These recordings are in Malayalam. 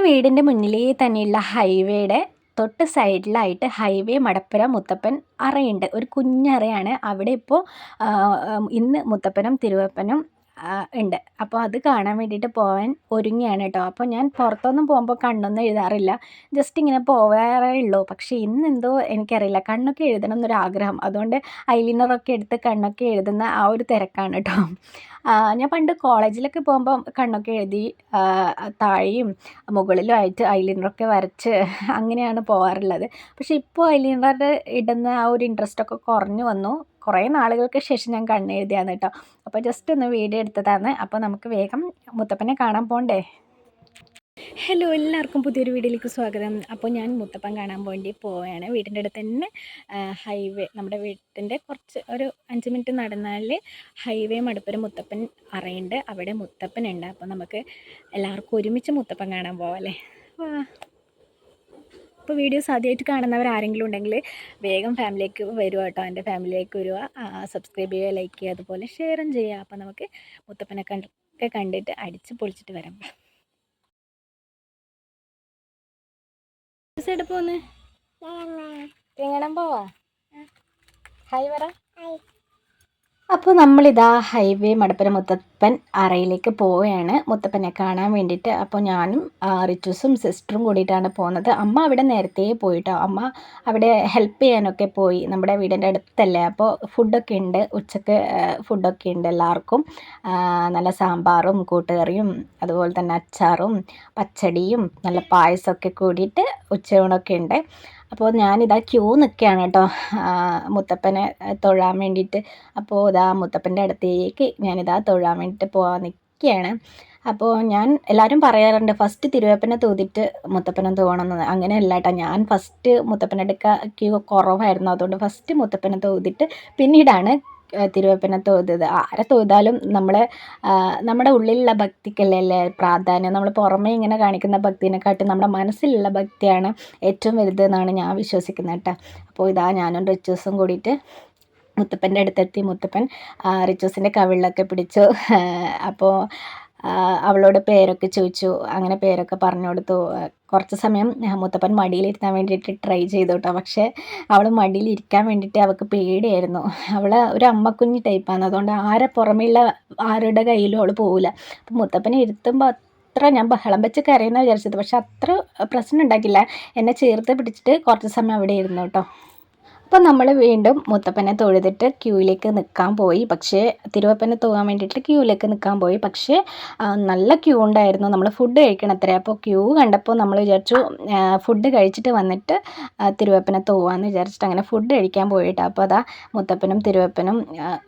നമ്മുടെ വീടിന്റെ മുന്നിലേ തന്നെയുള്ള ഹൈവേയുടെ തൊട്ട് സൈഡിലായിട്ട് ഹൈവേ മടപ്പുര മുത്തപ്പൻ അറയുണ്ട്. ഒരു കുഞ്ഞറയാണ്. അവിടെ ഇപ്പോൾ ഇന്ന് മുത്തപ്പനും തിരുവപ്പനും ഉണ്ട്. അപ്പോൾ അത് കാണാൻ വേണ്ടിയിട്ട് പോകാൻ ഒരുങ്ങിയാണ് കേട്ടോ അപ്പോൾ ഞാൻ പുറത്തൊന്നും പോകുമ്പോൾ കണ്ണൊന്നും എഴുതാറില്ല. ജസ്റ്റ് ഇങ്ങനെ പോകാറേ ഉള്ളൂ. പക്ഷേ ഇന്ന് എന്തോ എനിക്കറിയില്ല. കണ്ണൊക്കെ എഴുതണം എന്നൊരു ആഗ്രഹം. അതുകൊണ്ട് ഐലിനറൊക്കെ എടുത്ത് കണ്ണൊക്കെ എഴുതുന്ന ആ ഒരു തിരക്കാണ് കേട്ടോ ഞാൻ പണ്ട് കോളേജിലൊക്കെ പോകുമ്പോൾ കണ്ണൊക്കെ എഴുതി താഴെയും മുകളിലും ആയിട്ട് ഐലിനറൊക്കെ വരച്ച് അങ്ങനെയാണ് പോകാറുള്ളത് പക്ഷേ ഇപ്പോൾ ഐലിനർ ഇടുന്ന ആ ഒരു ഇൻട്രസ്റ്റൊക്കെ കുറഞ്ഞു വന്നു. കുറേ നാളുകൾക്ക് ശേഷം ഞാൻ കണ്ണെഴുതിയാണ് കേട്ടോ. അപ്പോൾ ജസ്റ്റ് ഒന്ന് വീഡിയോ എടുത്തതാണ്. അപ്പോൾ നമുക്ക് വേഗം മുത്തപ്പനെ കാണാൻ പോണ്ടേ? ഹലോ എല്ലാവർക്കും പുതിയൊരു വീഡിയോയിലേക്ക് സ്വാഗതം. അപ്പോൾ ഞാൻ മുത്തപ്പൻ കാണാൻ വേണ്ടി പോവുകയാണ്. വീടിന്റെ അടുത്ത് തന്നെ ഹൈവേ നമ്മുടെ വീട്ടിന്റെ കുറച്ച് ഒരു അഞ്ച് മിനിറ്റ് നടന്നാൽ ഹൈവേ മടുപ്പൊരു മുത്തപ്പൻ അറിയുണ്ട്. അവിടെ മുത്തപ്പൻ ഉണ്ട് അപ്പോൾ നമുക്ക് എല്ലാവർക്കും ഒരുമിച്ച് മുത്തപ്പൻ കാണാൻ പോവാം അപ്പോൾ വീഡിയോസ് ആദ്യമായിട്ട് കാണുന്നവർ ആരെങ്കിലും ഉണ്ടെങ്കിൽ വേഗം ഫാമിലിക്ക് വരുക കേട്ടോ. എന്റെ ഫാമിലിയിലേക്ക് വരിക സബ്സ്ക്രൈബ് ചെയ്യുക ലൈക്ക് ചെയ്യുക അതുപോലെ ഷെയറും ചെയ്യുക. അപ്പോൾ നമുക്ക് മുത്തപ്പനെ കണ്ടൊക്കെ കണ്ടിട്ട് അടിച്ച് പൊളിച്ചിട്ട് വരാം. സൈഡ് പോന്ന്? പോവാ? ഹായ് പറ. അപ്പോൾ നമ്മളിതാ ഹൈവേ മടപ്പന മുത്തപ്പൻ അറയിലേക്ക് പോവുകയാണ്. മുത്തപ്പനെ കാണാൻ വേണ്ടിയിട്ട് അപ്പോൾ ഞാനും റിച്ചൂസും സിസ്റ്ററും കൂടിയിട്ടാണ് പോകുന്നത്. അമ്മ അവിടെ നേരത്തെ പോയിട്ടോ? അമ്മ അവിടെ ഹെൽപ്പ് ചെയ്യാനൊക്കെ പോയി. നമ്മുടെ വീടിന്റെ അടുത്തല്ലേ? അപ്പോൾ ഫുഡൊക്കെ ഉണ്ട്. ഉച്ചയ്ക്ക് ഫുഡൊക്കെ ഉണ്ട് എല്ലാവർക്കും. നല്ല സാമ്പാറും കൂട്ടുകറിയും അതുപോലെ തന്നെ അച്ചാറും പച്ചടിയും നല്ല പായസമൊക്കെ കൂടിയിട്ട് ഉച്ചയൂണൊക്കെ ഉണ്ട്. അപ്പോൾ ഞാനിതാ ക്യൂ നിൽക്കുകയാണ് കേട്ടോ മുത്തപ്പനെ തൊഴാൻ വേണ്ടിയിട്ട്. അപ്പോൾ ഇതാ മുത്തപ്പന്റെ അടുത്തേക്ക് ഞാനിതാ തൊഴാൻ വേണ്ടിയിട്ട് പോകാൻ നിൽക്കുകയാണ് അപ്പോൾ ഞാൻ എല്ലാവരും പറയാറുണ്ട് ഫസ്റ്റ് തിരുവേപ്പനെ തൂതിട്ട് മുത്തപ്പനെ തോന്നണമെന്ന് അങ്ങനെയല്ല കേട്ടോ ഞാൻ ഫസ്റ്റ് മുത്തപ്പനെ എടുക്കുക ക്യൂ കുറവായിരുന്നു. അതുകൊണ്ട് ഫസ്റ്റ് മുത്തപ്പനെ തൂതിട്ട് പിന്നീടാണ് തിരുവപ്പനെ തൊഴുതത് ആരെ തൊഴുതാലും നമ്മൾ നമ്മുടെ ഉള്ളിലുള്ള ഭക്തിക്കല്ലേ അല്ലേ പ്രാധാന്യം? നമ്മൾ പുറമേ ഇങ്ങനെ കാണിക്കുന്ന ഭക്തിനെക്കാട്ടും നമ്മുടെ മനസ്സിലുള്ള ഭക്തിയാണ് ഏറ്റവും വലുത് എന്നാണ് ഞാൻ വിശ്വസിക്കുന്നത് കേട്ടോ. അപ്പോൾ ഇതാ ഞാനും റിച്ചൂസും കൂടിയിട്ട് മുത്തപ്പന്റെ അടുത്തെത്തി. മുത്തപ്പൻ റിച്ചൂസിന്റെ കവിളിലൊക്കെ പിടിച്ചു. അപ്പോൾ അവളോട് പേരൊക്കെ ചോദിച്ചു. അങ്ങനെ പേരൊക്കെ പറഞ്ഞു കൊടുത്തു. കുറച്ച് സമയം മുത്തപ്പൻ മടിയിലിരുത്താൻ വേണ്ടിയിട്ട് ട്രൈ ചെയ്തു കേട്ടോ പക്ഷേ അവൾ മടിയിലിരിക്കാൻ വേണ്ടിയിട്ട് അവൾക്ക് പേടിയായിരുന്നു. അവൾ ഒരു അമ്മക്കുഞ്ഞി ടൈപ്പാണ് അതുകൊണ്ട് ആരെ പുറമെയുള്ള ആരുടെ കയ്യിലും അവൾ പോവില്ല അപ്പം മുത്തപ്പനെ ഇരുത്തുമ്പോൾ അത്ര ഞാൻ ബഹളം വെച്ച് കരയുന്ന വിചാരിച്ചത്. പക്ഷെ അത്ര പ്രശ്നം ഉണ്ടാക്കില്ല. എന്നെ ചേർത്ത് പിടിച്ചിട്ട് കുറച്ച് സമയം അവിടെ ഇരുന്നു കേട്ടോ. അപ്പോൾ നമ്മൾ വീണ്ടും മുത്തപ്പനെ തൊഴുതിട്ട് ക്യൂയിലേക്ക് നിൽക്കാൻ പോയി. പക്ഷേ തിരുവപ്പനെ തോന്നാൻ വേണ്ടിയിട്ട് ക്യൂയിലേക്ക് നിൽക്കാൻ പോയി. പക്ഷേ നല്ല ക്യൂ ഉണ്ടായിരുന്നു. നമ്മൾ ഫുഡ് കഴിക്കണത്രേ. അപ്പോൾ ക്യൂ കണ്ടപ്പോൾ നമ്മൾ വിചാരിച്ചു ഫുഡ് കഴിച്ചിട്ട് വന്നിട്ട് തിരുവപ്പനെ തോവാന്ന് വിചാരിച്ചിട്ട് അങ്ങനെ ഫുഡ് കഴിക്കാൻ പോയിട്ട്. അപ്പോൾ അതാ മുത്തപ്പനും തിരുവപ്പനും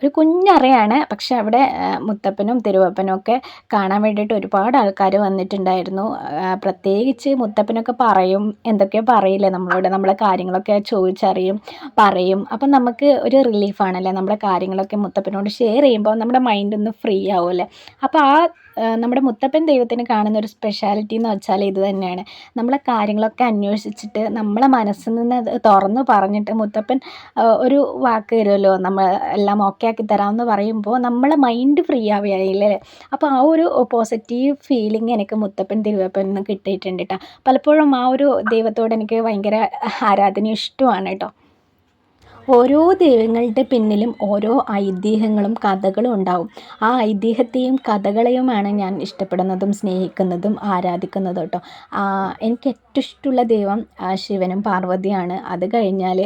ഒരു കുഞ്ഞറയാണ്. പക്ഷേ അവിടെ മുത്തപ്പനും തിരുവപ്പനും ഒക്കെ കാണാൻ വേണ്ടിയിട്ട് ഒരുപാട് ആൾക്കാർ വന്നിട്ടുണ്ടായിരുന്നു. പ്രത്യേകിച്ച് മുത്തപ്പനൊക്കെ പറയും. എന്തൊക്കെയോ പറയില്ലേ നമ്മളോട്. നമ്മളെ കാര്യങ്ങളൊക്കെ ചോദിച്ചറിയും. പറയും. അപ്പം നമുക്ക് ഒരു റിലീഫാണല്ലേ നമ്മുടെ കാര്യങ്ങളൊക്കെ മുത്തപ്പനോട് ഷെയർ ചെയ്യുമ്പോൾ നമ്മുടെ മൈൻഡ് ഒന്ന് ഫ്രീ ആവുമല്ലേ? അപ്പോൾ ആ നമ്മുടെ മുത്തപ്പൻ ദൈവത്തിന് കാണുന്ന ഒരു സ്പെഷ്യാലിറ്റി എന്ന് വെച്ചാൽ ഇത് തന്നെയാണ്. നമ്മളെ കാര്യങ്ങളൊക്കെ അന്വേഷിച്ചിട്ട് നമ്മളെ മനസ്സിൽ നിന്ന് തുറന്ന് പറഞ്ഞിട്ട് മുത്തപ്പൻ ഒരു വാക്ക് തരുമല്ലോ? നമ്മൾ എല്ലാം ഓക്കെ ആക്കി തരാമെന്ന് പറയുമ്പോൾ നമ്മളെ മൈൻഡ് ഫ്രീ ആവുകയായില്ലേ? അപ്പോൾ ആ ഒരു പോസിറ്റീവ് ഫീലിംഗ് എനിക്ക് മുത്തപ്പൻ തിരുവപ്പൻ നിന്ന് കിട്ടിയിട്ടുണ്ട് കേട്ടോ. പലപ്പോഴും ആ ഒരു ദൈവത്തോട് എനിക്ക് ഭയങ്കര ആരാധന ഇഷ്ടമാണ് കേട്ടോ. ഓരോ ദൈവങ്ങളുടെ പിന്നിലും ഓരോ ഐതിഹ്യങ്ങളും കഥകളും ഉണ്ടാവും. ആ ഐതിഹ്യത്തെയും കഥകളെയുമാണ് ഞാൻ ഇഷ്ടപ്പെടുന്നതും സ്നേഹിക്കുന്നതും ആരാധിക്കുന്നതും കേട്ടോ. എനിക്ക് ഏറ്റവും ഇഷ്ടമുള്ള ദൈവം ശിവനും പാർവതിയാണ്. അത് കഴിഞ്ഞാൽ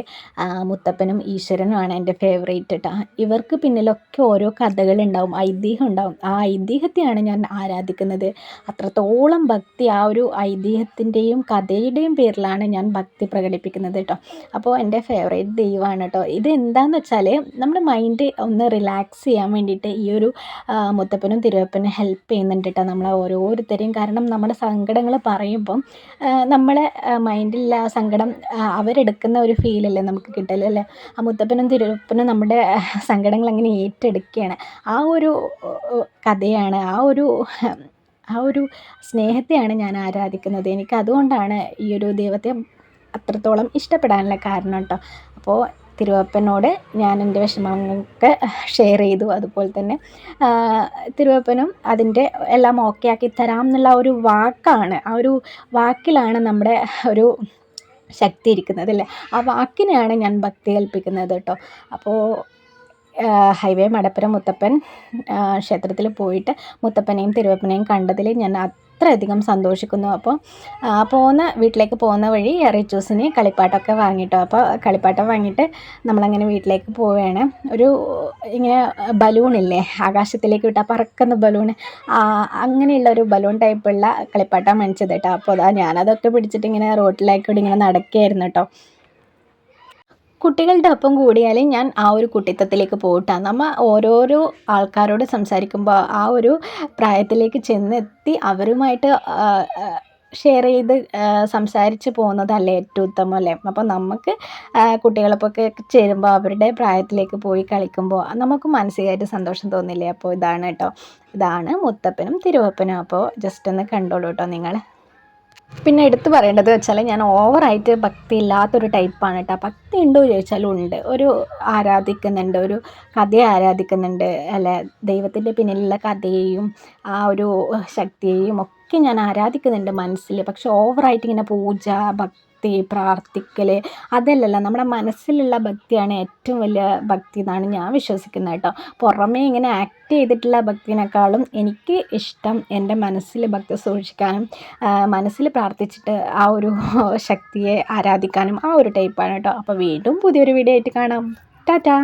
മുത്തപ്പനും ഈശ്വരനുമാണ് എന്റെ ഫേവറേറ്റ് കേട്ടോ ഇവർക്ക് പിന്നിലൊക്കെ ഓരോ കഥകളുണ്ടാവും ഐതിഹ്യം ഉണ്ടാവും. ആ ഐതിഹ്യത്തെയാണ് ഞാൻ ആരാധിക്കുന്നത്. അത്രത്തോളം ഭക്തി ആ ഒരു ഐതിഹ്യത്തിന്റെയും കഥയുടെയും പേരിലാണ് ഞാൻ ഭക്തി പ്രകടിപ്പിക്കുന്നത് കേട്ടോ അപ്പോൾ എന്റെ ഫേവറേറ്റ് ദൈവമാണ് കേട്ടോ ഇത് എന്താണെന്ന് വെച്ചാൽ നമ്മുടെ മൈൻഡ് ഒന്ന് റിലാക്സ് ചെയ്യാൻ വേണ്ടിയിട്ട് ഈ ഒരു മുത്തപ്പനും തിരുവപ്പനും ഹെൽപ്പ് ചെയ്യുന്നുണ്ട് കേട്ടോ നമ്മളെ ഓരോരുത്തരെയും. കാരണം നമ്മുടെ സങ്കടങ്ങൾ പറയുമ്പം നമ്മളെ മൈൻഡിലുള്ള ആ സങ്കടം അവരെടുക്കുന്ന ഒരു ഫീലല്ലേ നമുക്ക് കിട്ടലല്ലേ ആ മുത്തപ്പനും തിരുവപ്പനും നമ്മുടെ സങ്കടങ്ങൾ അങ്ങനെ ഏറ്റെടുക്കുകയാണ് ആ ഒരു കഥയാണ് ആ ഒരു ആ ഒരു സ്നേഹത്തെയാണ് ഞാൻ ആരാധിക്കുന്നത്. എനിക്ക് അതുകൊണ്ടാണ് ഈ ഒരു ദൈവത്തെ അത്രത്തോളം ഇഷ്ടപ്പെടാനുള്ള കാരണം കേട്ടോ. അപ്പോൾ തിരുവപ്പനോട് ഞാൻ എന്റെ വിഷമങ്ങളൊക്കെ ഷെയർ ചെയ്തു. അതുപോലെ തന്നെ തിരുവപ്പനും അതിന്റെ എല്ലാം ഓക്കെ ആക്കി തരാം എന്നുള്ള ഒരു വാക്കാണ് ആ ഒരു വാക്കിലാണ് നമ്മുടെ ഒരു ശക്തി ഇരിക്കുന്നത് അല്ലേ? ആ വാക്കിനെയാണ് ഞാൻ ഭക്തി കൽപ്പിക്കുന്നത് കേട്ടോ. അപ്പോൾ ഹൈവേ മടപ്പുരം മുത്തപ്പൻ ക്ഷേത്രത്തിൽ പോയിട്ട് മുത്തപ്പനെയും തിരുവപ്പനെയും കണ്ടതിൽ ഞാൻ അത്രയധികം സന്തോഷിക്കുന്നു. അപ്പോൾ പോകുന്ന വീട്ടിലേക്ക് പോകുന്ന വഴി റിച്ചൂസിന് കളിപ്പാട്ടമൊക്കെ വാങ്ങിട്ടോ. അപ്പോൾ കളിപ്പാട്ടം വാങ്ങിയിട്ട് നമ്മളങ്ങനെ വീട്ടിലേക്ക് പോവുകയാണ്. ഒരു ഇങ്ങനെ ബലൂണില്ലേ? ആകാശത്തിലേക്ക് വിട്ടാൽ പറക്കുന്ന ബലൂൺ അങ്ങനെയുള്ള ഒരു ബലൂൺ ടൈപ്പുള്ള കളിപ്പാട്ടം മേടിച്ചത് കേട്ടോ. അപ്പോൾ അതാ ഞാനതൊക്കെ പിടിച്ചിട്ട് ഇങ്ങനെ റോട്ടിലേക്കൂടി ഇങ്ങനെ നടക്കുകയായിരുന്നു കേട്ടോ. കുട്ടികളുടെ ഒപ്പം കൂടിയാൽ ഞാൻ ആ ഒരു കുട്ടിത്തത്തിലേക്ക് പോയിട്ടാണ് നമ്മൾ ഓരോരോ ആൾക്കാരോട് സംസാരിക്കുമ്പോൾ ആ ഒരു പ്രായത്തിലേക്ക് ചെന്നെത്തി അവരുമായിട്ട് ഷെയർ ചെയ്ത് സംസാരിച്ച് പോകുന്നതല്ലേ ഏറ്റവും ഉത്തമം അല്ലേ? അപ്പോൾ നമുക്ക് കുട്ടികളൊപ്പൊക്കെ ചേരുമ്പോൾ അവരുടെ പ്രായത്തിലേക്ക് പോയി കളിക്കുമ്പോൾ നമുക്ക് മാനസികമായിട്ട് സന്തോഷം തോന്നില്ലേ? അപ്പോൾ ഇതാണ് കേട്ടോ ഇതാണ് മുത്തപ്പനും തിരുവപ്പനും. അപ്പോൾ ജസ്റ്റ് ഒന്ന് കണ്ടോളൂ കേട്ടോ നിങ്ങൾ പിന്നെ എടുത്തു പറയേണ്ടത് വെച്ചാൽ ഞാൻ ഓവറായിട്ട് ഭക്തി ഇല്ലാത്തൊരു ടൈപ്പാണ് കേട്ടോ ഭക്തി ഉണ്ടോ ചോദിച്ചാലും ഉണ്ട്. ഒരു ആരാധിക്കുന്നുണ്ട് ഒരു കഥയെ ആരാധിക്കുന്നുണ്ട് അല്ല ദൈവത്തിന്റെ പിന്നിലുള്ള കഥയെയും ആ ഒരു ശക്തിയെയും ഒക്കെ ഞാൻ ആരാധിക്കുന്നുണ്ട് മനസ്സിൽ പക്ഷെ ഓവറായിട്ട് ഇങ്ങനെ പൂജ ഭക്തി പ്രാർത്ഥിക്കൽ അതല്ലല്ല നമ്മുടെ മനസ്സിലുള്ള ഭക്തിയാണ് ഏറ്റവും വലിയ ഭക്തി എന്നാണ് ഞാൻ വിശ്വസിക്കുന്നത് കേട്ടോ. പുറമേ ഇങ്ങനെ ആക്ട് ചെയ്തിട്ടുള്ള ഭക്തിനേക്കാളും എനിക്ക് ഇഷ്ടം എന്റെ മനസ്സിൽ ഭക്തി സൂക്ഷിക്കാനും മനസ്സിൽ പ്രാർത്ഥിച്ചിട്ട് ആ ഒരു ശക്തിയെ ആരാധിക്കാനും ആ ഒരു ടൈപ്പാണ് കേട്ടോ. അപ്പോൾ വീണ്ടും പുതിയൊരു വീഡിയോ ആയിട്ട് കാണാം. ടാറ്റാ!